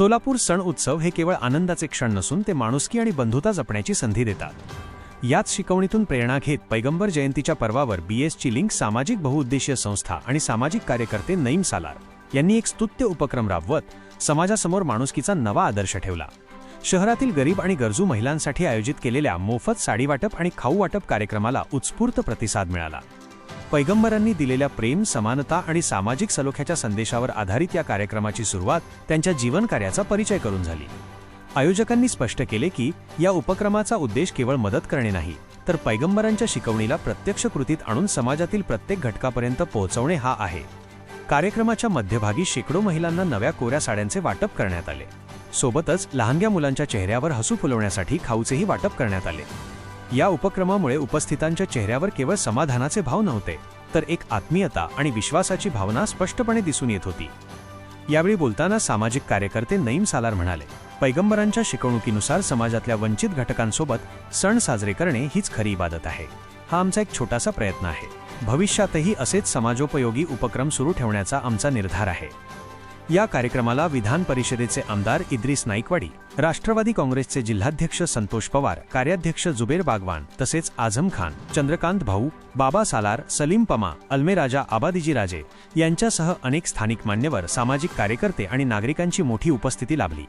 सोलापूर सण उत्सव हे केवळ आनंदाचे क्षण नसून ते माणुसकी आणि बंधुता जपण्याची संधी देतात. याच शिकवणीतून प्रेरणा घेत पैगंबर जयंतीच्या पर्वावर बीएसची लिंक सामाजिक बहुउद्देशीय संस्था आणि सामाजिक कार्यकर्ते नईम सालार यांनी एक स्तुत्य उपक्रम राबवत समाजासमोर माणुसकीचा नवा आदर्श ठेवला. शहरातील गरीब आणि गरजू महिलांसाठी आयोजित केलेल्या मोफत साडी वाटप आणि खाऊ वाटप कार्यक्रमाला उत्स्फूर्त प्रतिसाद मिळाला. पैगंबरांनी दिलेल्या प्रेम समानता आणि सामाजिक सलोख्याच्या संदेशावर आधारित या कार्यक्रमाची सुरुवात त्यांच्या जीवनकार्याचा परिचय करून झाली. आयोजकांनी स्पष्ट केले की या उपक्रमाचा उद्देश केवळ मदत करणे नाही तर पैगंबरांच्या शिकवणीला प्रत्यक्ष कृतीत आणून समाजातील प्रत्येक घटकापर्यंत पोहोचवणे हा आहे. कार्यक्रमाच्या मध्यभागी शेकडो महिलांना नव्या कोऱ्या साड्यांचे वाटप करण्यात आले. सोबतच लहानग्या मुलांच्या चेहऱ्यावर हसू फुलवण्यासाठी खाऊचेही वाटप करण्यात आले. या उपक्रमामुळे उपस्थितांच्या चेहऱ्यावर केवळ समाधानाचे भाव नव्हते तर एक आत्मीयता आणि विश्वासाची भावना स्पष्टपणे दिसून येत होती. यावेळी बोलताना सामाजिक कार्यकर्ते नईम सालार म्हणाले पैगंबरांच्या शिकवणुकीनुसार समाजातल्या वंचित घटकांसोबत सण साजरे करणे हीच खरी इबादत आहे. हा आमचा एक छोटासा प्रयत्न आहे. भविष्यातही असेच समाजोपयोगी उपक्रम सुरू ठेवण्याचा आमचा निर्धार आहे. या कार्यक्रमाला विधान परिषदेचे आमदार इद्रिस नाईकवाडी राष्ट्रवादी काँग्रेसचे जिल्हाध्यक्ष संतोष पवार कार्याध्यक्ष जुबेर बागवान तसेच आझम खान चंद्रकांत भाऊ बाबा सालार सलीम पमा अल्मेराजा आबादिजी राजे यांच्यासह अनेक स्थानिक मान्यवर सामाजिक कार्यकर्ते आणि नागरिकांची मोठी उपस्थिती लाभली.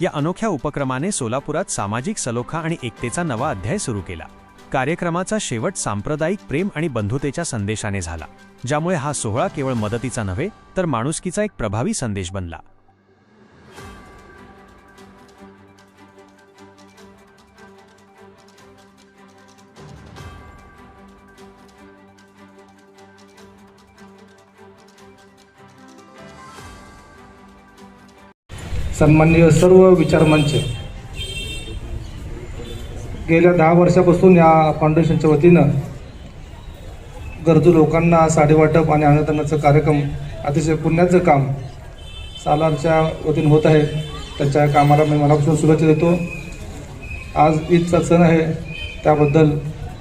या अनोख्या उपक्रमाने सोलापुरात सामाजिक सलोखा आणि एकतेचा नवा अध्याय सुरू केला. कार्यक्रमाचा शेवट सांप्रदायिक प्रेम आणि बंधुतेच्या संदेशाने झाला ज्यामुळे हा सोहळा केवळ मदतीचा नव्हे तर माणुसकीचा एक प्रभावी संदेश बनला. सन्माननीय सर्व विचारमंच गेल्या दहा वर्षापासून या फाउंडेशनच्या वतीनं गरजू लोकांना साडेवाटप आणि अन्नदानाचं कार्यक्रम अतिशय पुण्याचं काम सालारच्या वतीनं होत आहे. त्याच्या कामाला मी मनापासून शुभेच्छा देतो. आज ईदचा सण आहे. त्याबद्दल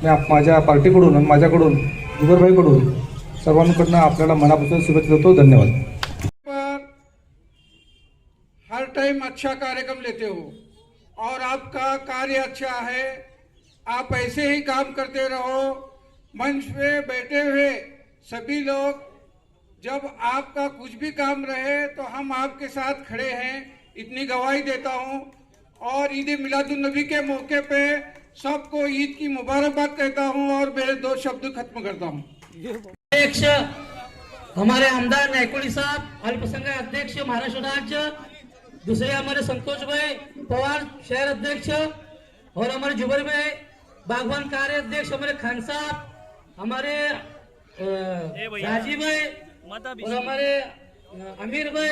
मी आप- माझ्या पार्टीकडून आणि माझ्याकडून जुगरभाईकडून सर्वांकडनं आपल्याला मनापासून शुभेच्छा देतो. धन्यवाद. हर टाइम अच्छा कार्यक्रम लेते हो. और आपका कार्य अच्छा है। आप ऐसे ही काम करते रहो। मंच पे बैठे हुए सभी लोग, जब आपका कुछ भी काम रहे तो हम आपके साथ खड़े हैं। इतनी गवाही देता हूँ। और ईद मिलादुलनबी के मौके पे सबको ईद की मुबारकबाद कहता हूँ और मेरे दो शब्द खत्म करता हूँ। अध्यक्ष, हमारे आमदार नायकोड़ी साहब, अल्पसंख्यक अध्यक्ष, महाराष्ट्र राज्य दूसरे हमारे संतोष भाई पवार शहर अध्यक्ष और हमारे जुबर भाई बागवान कार्य अध्यक्ष हमारे खान साहब हमारे अ, राजीव भाई और हमारे अमीर भाई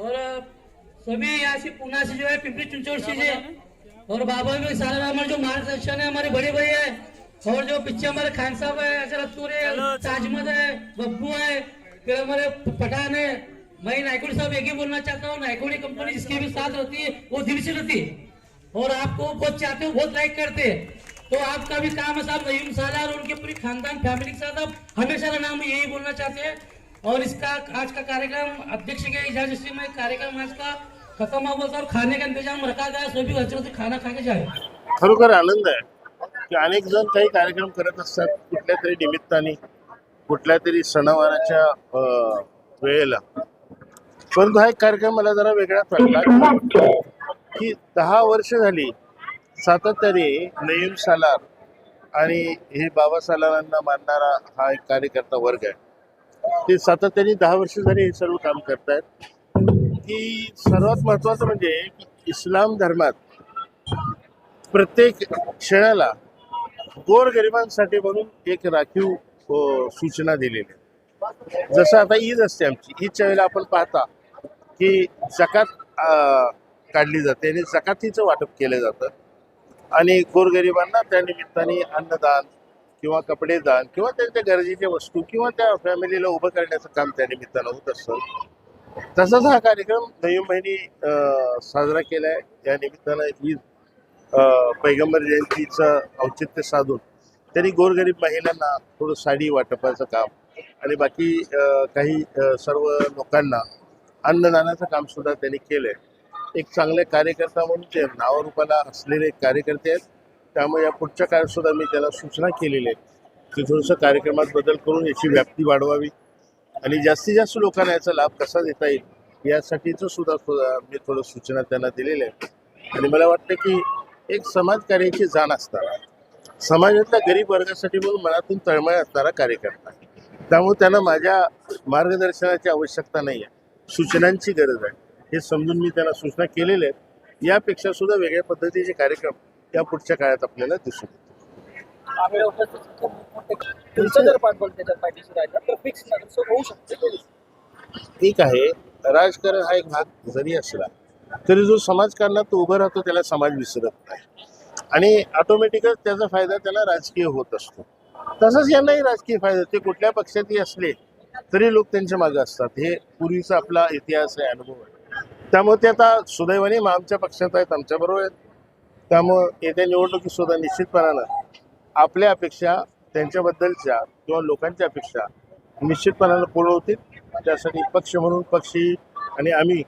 और सभी यहाँ से पुणे से जो है पिंपरी चिंचोड़ से जो और बाबा भी सारे हमारे जो मार्गदर्शन है हमारे बड़े भाई है और जो पीछे हमारे खान साहब है अजरतूर है ताजमद है बब्बू है फिर हमारे पठान है मैं नायकोड़ी साहब एक ही बोलना चाहता हूँ नायकोड़ी कंपनी जिसके भी साथ रहती है वो दिल से रहती है। और आपको बहुत चाहते हो बहुत लाइक करते हैं। तो आपका भी काम है साहब नईम साला और उनके पूरी खानदान फैमिली के साथ आप हमेशा का नाम यही बोलना चाहते हैं। और इसका आज का कार्यक्रम अध्यक्ष के इजाजत में कार्यक्रम आज का खत्म हुआ था और खाने का इंतजाम रखा गया सभी हजरत खाना खा के जाए। खरोखर आनंद आहे की अनेक जण काही कार्यक्रम करत असतात कुठल्या तरी निमित्ताने कुठल्या तरी सणावाराच्या वेळेला. परंतु हा एक कार्यक्रम मला जरा वेगळा वाटला की दहा वर्ष झाली सातत्याने नईम सालार आणि हे बाबा सालारांना मानणारा हा एक कार्यकर्ता वर्ग आहे. ते सातत्याने दहा वर्ष झाली हे सर्व काम करतायत. की सर्वात महत्त्वाचं म्हणजे इस्लाम धर्मात प्रत्येक क्षणाला गोरगरिबांसाठी म्हणून एक राखीव सूचना दिलेली आहे. जसं आता ईद असते आमची. ईदच्या वेळेला आपण पाहता की जकात काढली जाते आणि जकातीचं वाटप केलं जातं. आणि गोरगरिबांना त्या निमित्ताने अन्नदान किंवा कपडे दान किंवा त्यांच्या गरजेच्या वस्तू किंवा त्या फॅमिलीला उभं करण्याचं काम त्या निमित्तानं होत असतं. तसंच हा कार्यक्रम नवीन महिनी साजरा केला आहे या निमित्तानं ईद पैगंबर जयंतीचं औचित्य साधून त्यांनी गोरगरीब महिलांना थोडं साडी वाटपाचं काम आणि बाकी काही सर्व लोकांना अन्नदानाचं काम सुद्धा त्यांनी केलंय. एक चांगले कार्यकर्ता म्हणून ते नावारूपाला असलेले कार्यकर्ते आहेत. त्यामुळे या पुढच्या काळात सुद्धा मी त्याला सूचना केलेली आहे की थोडंसं कार्यक्रमात बदल करून याची व्याप्ती वाढवावी आणि जास्तीत जास्त लोकांना याचा लाभ कसा देता येईल यासाठीचं सुद्धा मी थोडं सूचना त्यांना दिलेल्या आहेत. आणि मला वाटतं की एक समाजकार्याची जाण असताना समाजातल्या गरीब वर्गासाठी म्हणून मनातून तळमळ असणारा कार्यकर्ता त्यामुळे त्यांना माझ्या मार्गदर्शनाची आवश्यकता नाही आहे सूचनांची गरज आहे. हे समजून मी त्यांना सूचना केलेल्या आहेत. यापेक्षा सुद्धा वेगळ्या पद्धतीचे कार्यक्रम या पुढच्या काळात आपल्याला दिसून ठीक आहे राजकारण हा एक भाग जरी असला तरी जो समाजकारणात तो उभं राहतो त्याला समाज विसरत नाही. आणि ऑटोमॅटिकच त्याचा फायदा त्याला राजकीय होत असतो. तसंच यांनाही राजकीय फायदा ते कुठल्या पक्षातही असले तरी लोक त्यांच्या मागे असतात. हे पूर्वीचा आपला इतिहास आहे अनुभव आहे. त्यामुळे ते आता सुदैवाने मग आमच्या पक्षात आहेत आमच्याबरोबर आहेत. त्यामुळं येत्या निवडणुकीत सुद्धा निश्चितपणानं आपल्या अपेक्षा त्यांच्याबद्दलच्या किंवा लोकांच्या अपेक्षा निश्चितपणानं पूर्ण होतील. त्यासाठी पक्ष म्हणून पक्षी आणि आम्ही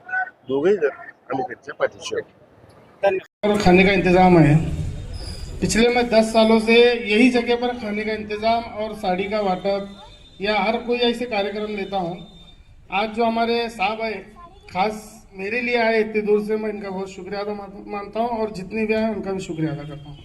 दोघेही जण आम्ही त्यांच्या पाठीशी आहोत. खाने का इंतज़ाम है पिछले में दस सालों से यही जगह पर खाने का इंतज़ाम और साड़ी का वाटप या हर कोई ऐसे कार्यक्रम लेता हूँ। आज जो हमारे साहब है खास मेरे लिए आए इतनी दूर से, मैं इनका बहुत शुक्रिया अदा मानता हूँ और जितने भी आए उनका भी शुक्रिया अदा करता हूँ।